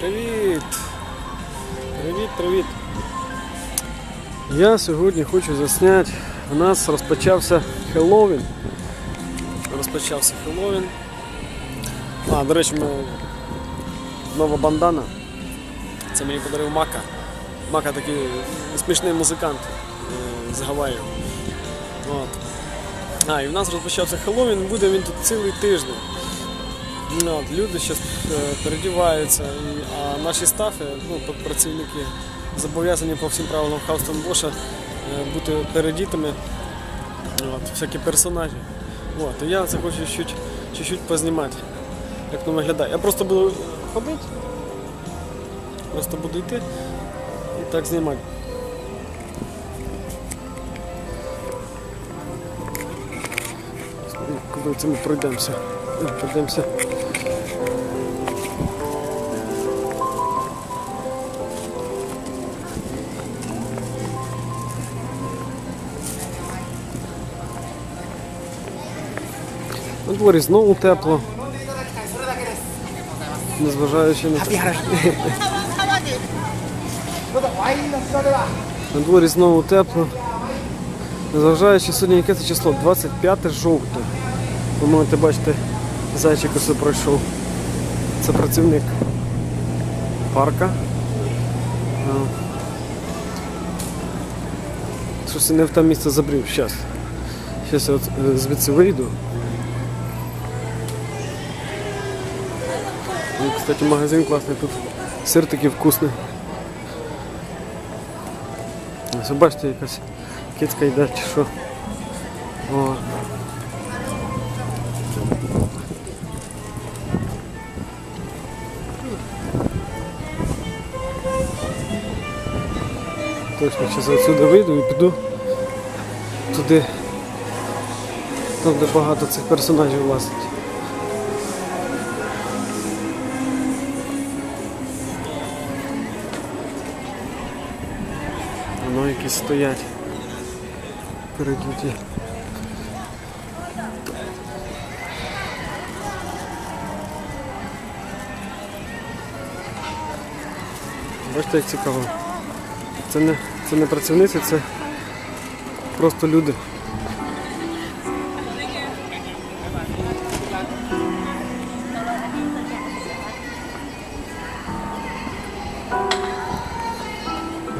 Привіт! Привіт, привіт! Я сьогодні хочу засняти. У нас розпочався Хеллоуін. Розпочався Хеллоуін. А, до речі, ми... нова бандана. Це мені подарив Мака. Мака такий смішний музикант е, з Гавайї. От. А, і в нас розпочався Хеллоуін, буде він тут цілий тиждень. Ну, люди зараз передіваються, і, а наші стафи, ну, працівники, зобов'язані по всім правилам Хаустенбоша е, бути передітими, от, всякі персонажі. От, і я це хочу чуть, чуть-чуть познімати, як воно виглядає. Я просто буду ходити, просто буду йти і так знімати. Коли це пройдемося. Пройдемося. На дворі знову тепло. Незважаючи на те. На дворі знову тепло. Незважаючи сьогодні яке це число? 25 жовтня. Ви можете бачити, зайчик усе пройшов. Це працівник парка. Щось не в те місце забрів. Зараз. Зараз я от е, звідси вийду. Ну, кстати, магазин класний тут. Сир такий вкусний. Ось бачите, якась кицька йде чи що. О. Точно, зараз отсюди вийду і піду туди, там де багато цих персонажів власить. Воно якісь стоять передуті. Бачите, як цікаво. Це не, це не працівниці, це просто люди.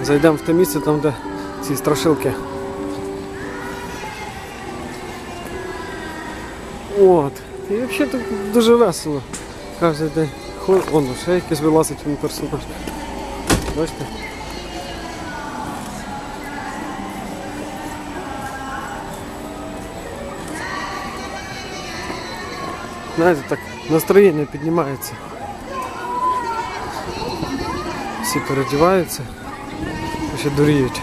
Зайдемо в те місце, там де ці страшилки. От. І взагалі тут дуже весело. Кожен день. Ход... Вон, ще якийсь вилазить він персонаж. Бачите? Знаєте, так настроєння піднімається. Всі переодіваються, ще дуріють.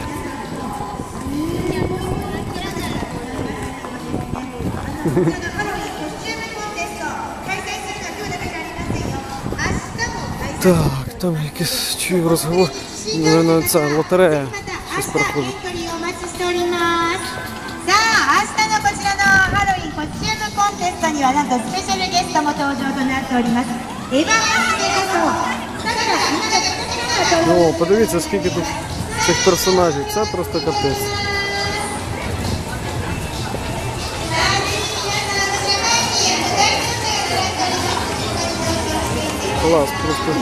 Так, там якийсь чую розговор. Наверное, ця лотерея щось проходить. О, подивіться, скільки тут цих персонажів. Це просто капець. Клас, просто.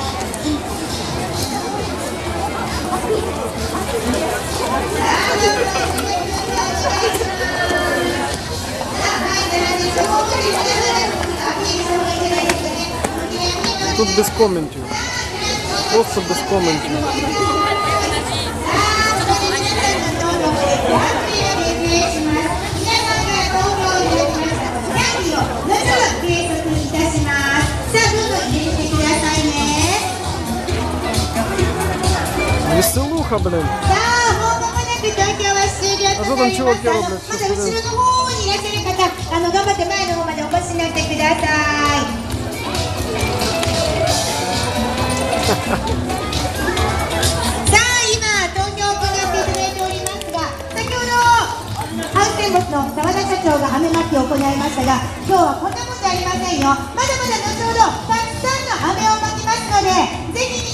Тут без коментів. Просто без коментів. Веселуха, блин. さあもう間もなく東京は終了となりますあのまだ後ろの方にいらっしゃる方あの頑張って前の方までお越しになってくださいさあ今投票を行っていただいておりますが先ほどハウステンボスの澤田社長が雨まきを行いましたが今日はこんなもんじゃありませんよまだまだ後ほどたくさんの雨をまきますのでぜひ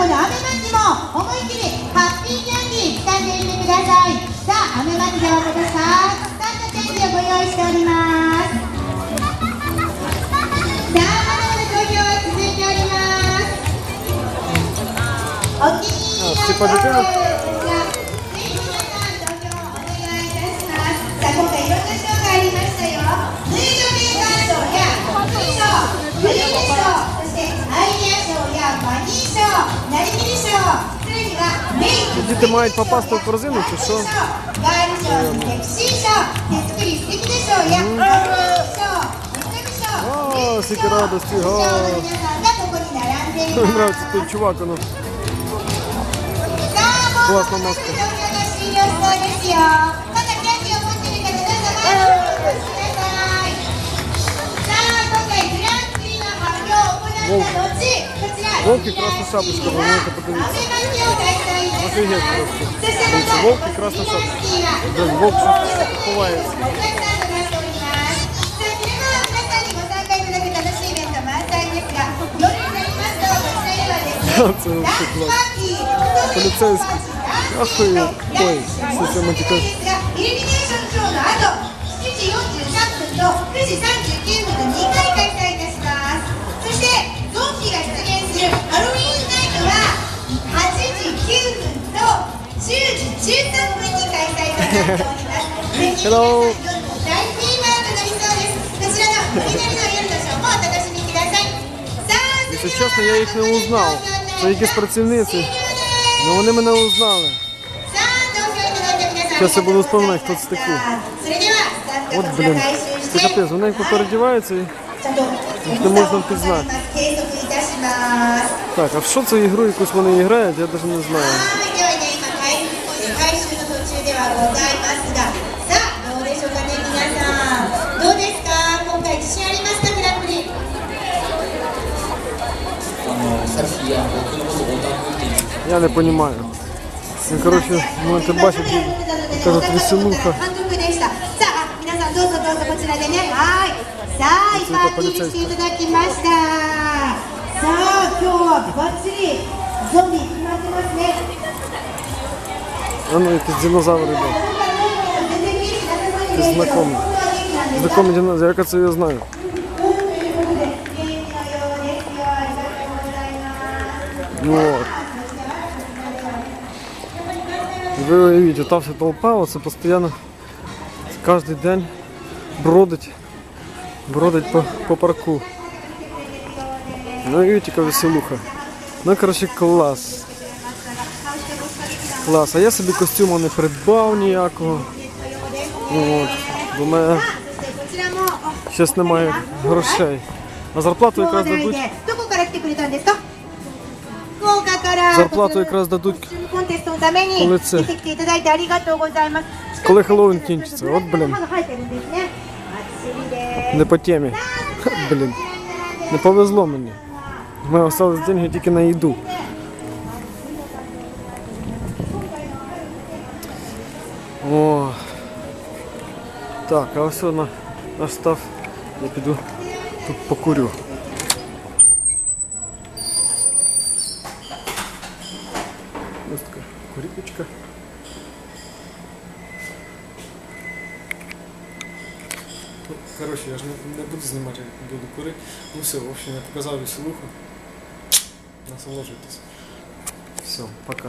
この飴巻き も思いっきりハッピーキャンディー掴んでいってくださいさあ雨まきではここたくさんのキャンディーをご用意しておりますさあまだまだ投票は続いております。お気に入りの діти мають попасти в корзину чи що? О, скільки радості, го! Нравиться той чувак, ну. Класна маска. Вовк. Вовк і красна шапочка, ви можете подивитися. Офігеть просто. Вовк якраз на сад. Вовк ховається. Це вообще клас. Поліцейський. Ахуєть. Ой, все це матіка. Ілюмінейшн крона, а то 7 43 39 2回 Hello! 大好きですこちらのオリジナルの夜のショーもお楽しみくださいさあ Якщо я їх не узнав. Це якісь працівниці. Ну, вони мене узнали. さあ東京に届いた皆さん Зараз я буду вспоминати, хто це такі. От, блін. Це капець, вони як попередіваються і. ちゃんと重さを量ります計測いたします Так, а в що це ігру якусь вони грають, я навіть не знаю. ではございますが、さあ、どうでしょうかね、皆さん。どうですか今回自信ありました、グランプリ。あのさっきあの僕のことオタクって言って Я не розумію. Ну, коротше, можете бачити, кажуть, веселуха. 監督でした。さあ、皆さんどうぞどうぞこちらでね。はい。さあ、今アピールしていただきました。さあ、今日はバッチリゾンビ決まってますね。 А ну, якісь динозаври йдуть. Це знакомі. Знакомі динозаври, яка це я знаю. Вот. Ви уявіть, там вся толпа, оце постійно кожен день бродить, бродить по, по парку. Ну і яка веселуха. Ну, коротше, клас клас. А я собі костюму не придбав ніякого. От. Бо мене щось немає грошей. А зарплату якраз дадуть. Зарплату якраз дадуть. Коли це? Коли Хеллоуін кінчиться. От блін. Не по темі. Блін. Не повезло мені. Ми остались деньги тільки на їду. Так, а ось на, наш став. Я піду тут покурю. Ось така куріпочка. Ну, Коротше, я ж не, не буду знімати, як буду курити. Ну все, в общем, я показав веселуху. Насолоджуйтесь. Все, пока.